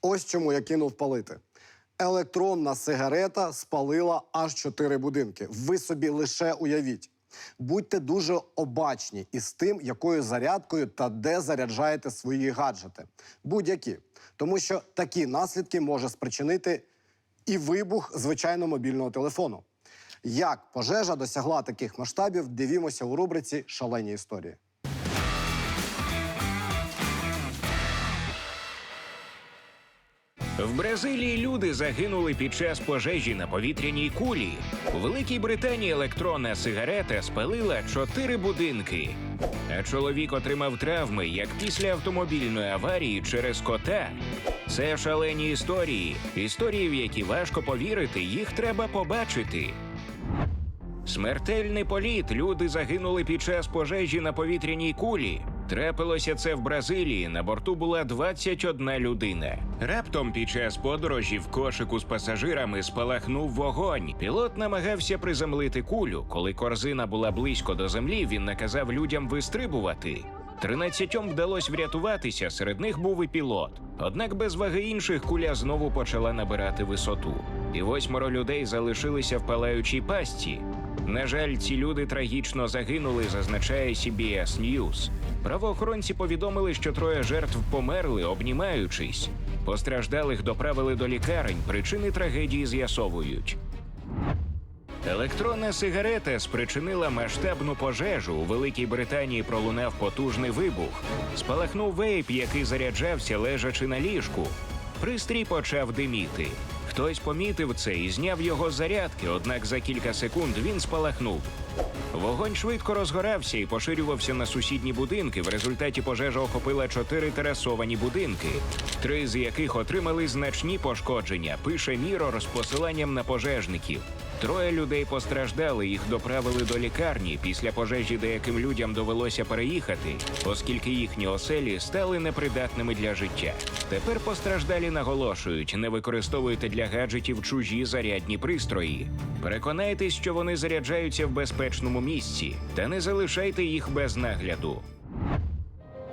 Ось чому я кинув палити. Електронна сигарета спалила аж чотири будинки. Ви собі лише уявіть. Будьте дуже обачні із тим, якою зарядкою та де заряджаєте свої гаджети. Будь-які. Тому що такі наслідки може спричинити і вибух звичайного мобільного телефону. Як пожежа досягла таких масштабів, дивімося у рубриці Шалені історії. В Бразилії люди загинули під час пожежі на повітряній кулі. У Великій Британії електронна сигарета спалила чотири будинки. А чоловік отримав травми як після автомобільної аварії через кота. Це шалені історії, історії, в які важко повірити, їх треба побачити. Смертельний політ. Люди загинули під час пожежі на повітряній кулі. Трапилося це в Бразилії. На борту була 21 людина. Раптом під час подорожі в кошику з пасажирами спалахнув вогонь. Пілот намагався приземлити кулю. Коли корзина була близько до землі, він наказав людям вистрибувати. Тринадцятьом вдалося врятуватися. Серед них був і пілот. Однак без ваги інших куля знову почала набирати висоту. І восьмеро людей залишилися в палаючій пастці. На жаль, ці люди трагічно загинули, зазначає CBS News. Правоохоронці повідомили, що троє жертв померли, обнімаючись. Постраждалих доправили до лікарень. Причини трагедії з'ясовують. Електронна сигарета спричинила масштабну пожежу. У Великій Британії пролунав потужний вибух. Спалахнув вейп, який заряджався лежачи на ліжку. Пристрій почав диміти. Хтось помітив це і зняв його з зарядки, однак за кілька секунд він спалахнув. Вогонь швидко розгорався і поширювався на сусідні будинки. В результаті пожежа охопила чотири терасовані будинки, три з яких отримали значні пошкодження. Пише Міро з посиланням на пожежників. Троє людей постраждали, їх доправили до лікарні. Після пожежі деяким людям довелося переїхати, оскільки їхні оселі стали непридатними для життя. Тепер постраждалі наголошують: не використовуйте для гаджетів чужі зарядні пристрої. Переконайтесь, що вони заряджаються в безпечному місці, та не залишайте їх без нагляду.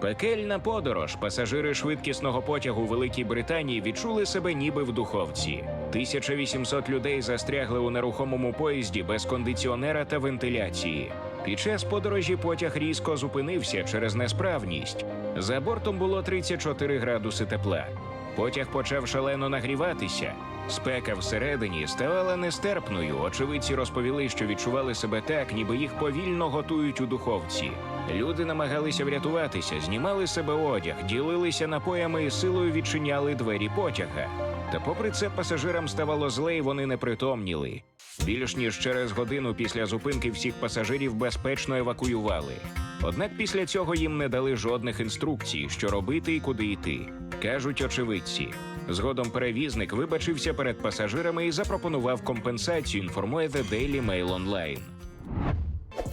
Пекельна подорож. Пасажири швидкісного потягу Великій Британії відчули себе ніби в духовці. 1800 людей застрягли у нерухомому поїзді без кондиціонера та вентиляції. Під час подорожі потяг різко зупинився через несправність. За бортом було 34 градуси тепла. Потяг почав шалено нагріватися. Спека всередині ставала нестерпною. Очевидці розповіли, що відчували себе так, ніби їх повільно готують у духовці. Люди намагалися врятуватися, знімали себе одяг, ділилися напоями і силою відчиняли двері потяга. Та попри це пасажирам ставало зле, і вони не притомніли. Більш ніж через годину після зупинки всіх пасажирів безпечно евакуювали. Однак після цього їм не дали жодних інструкцій, що робити і куди йти, кажуть очевидці. Згодом перевізник вибачився перед пасажирами і запропонував компенсацію. Інформує The Daily Mail Online.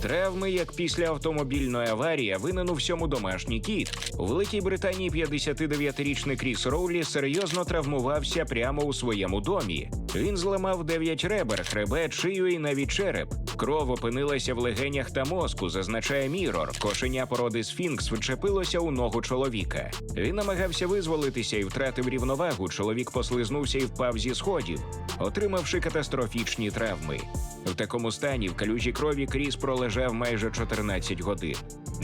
Травми, як після автомобільної аварії, винен у всьому домашній кіт. У Великій Британії 59-річний Кріс Роулі серйозно травмувався прямо у своєму домі. Він зламав 9 ребер, хребет, шию і навіть череп. Кров опинилася в легенях та мозку, зазначає Мірор. Кошеня породи Сфінкс вчепилося у ногу чоловіка. Він намагався визволитися і втратив рівновагу. Чоловік послизнувся і впав зі сходів, отримавши катастрофічні травми. В такому стані в калюжі крові Кріс пролежав майже 14 годин.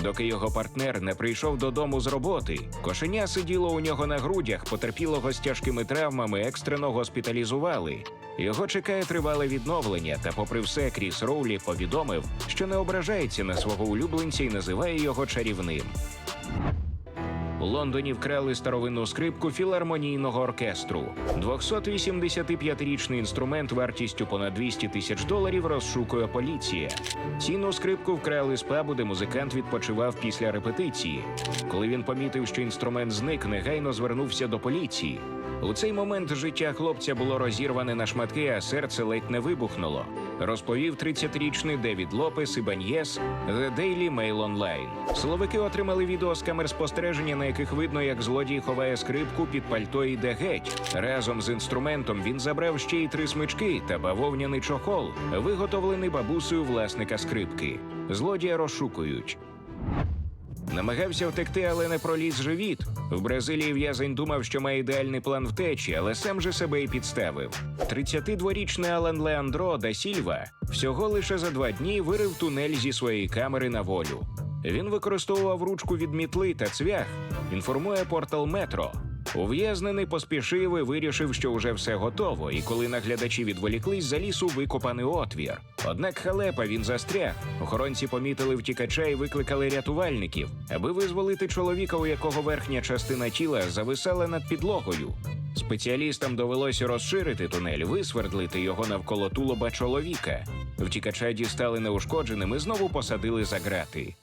Доки його партнер не прийшов додому з роботи, кошеня сиділо у нього на грудях, потерпілого з тяжкими травмами екстрено госпіталізували. Його чекає тривале відновлення, та, попри все, Кріс Роулі повідомив, що не ображається на свого улюбленця і називає його чарівним. У Лондоні вкрали старовинну скрипку філармонійного оркестру. 285-річний інструмент вартістю понад 200 тисяч доларів розшукує поліція. Цінну скрипку вкрали з пабу, де музикант відпочивав після репетиції. Коли він помітив, що інструмент зник, негайно звернувся до поліції. У цей момент життя хлопця було розірване на шматки, а серце ледь не вибухнуло. Розповів 30-річний Девід Лопес і Баньєс The Daily Mail Online. Силовики отримали відео з камер спостереження, на яких видно, як злодій ховає скрипку під пальто і йде геть. Разом з інструментом він забрав ще й три смички та бавовняний чохол, виготовлений бабусею власника скрипки. Злодія розшукують. Намагався втекти, але не проліз живіт. В Бразилії в'язень думав, що має ідеальний план втечі, але сам же себе і підставив. 32-річний Алан Леандро да Сільва всього лише за два дні вирив тунель зі своєї камери на волю. Він використовував ручку від мітли та цвях. Інформує портал Метро. Ув'язнений поспішив і вирішив, що вже все готово, і коли наглядачі відволіклись, заліз у викопаний отвір. Однак халепа він застряг. Охоронці помітили втікача і викликали рятувальників, аби визволити чоловіка, у якого верхня частина тіла зависала над підлогою. Спеціалістам довелося розширити тунель, висвердлити його навколо тулоба чоловіка. Втікача дістали неушкодженим і знову посадили за грати.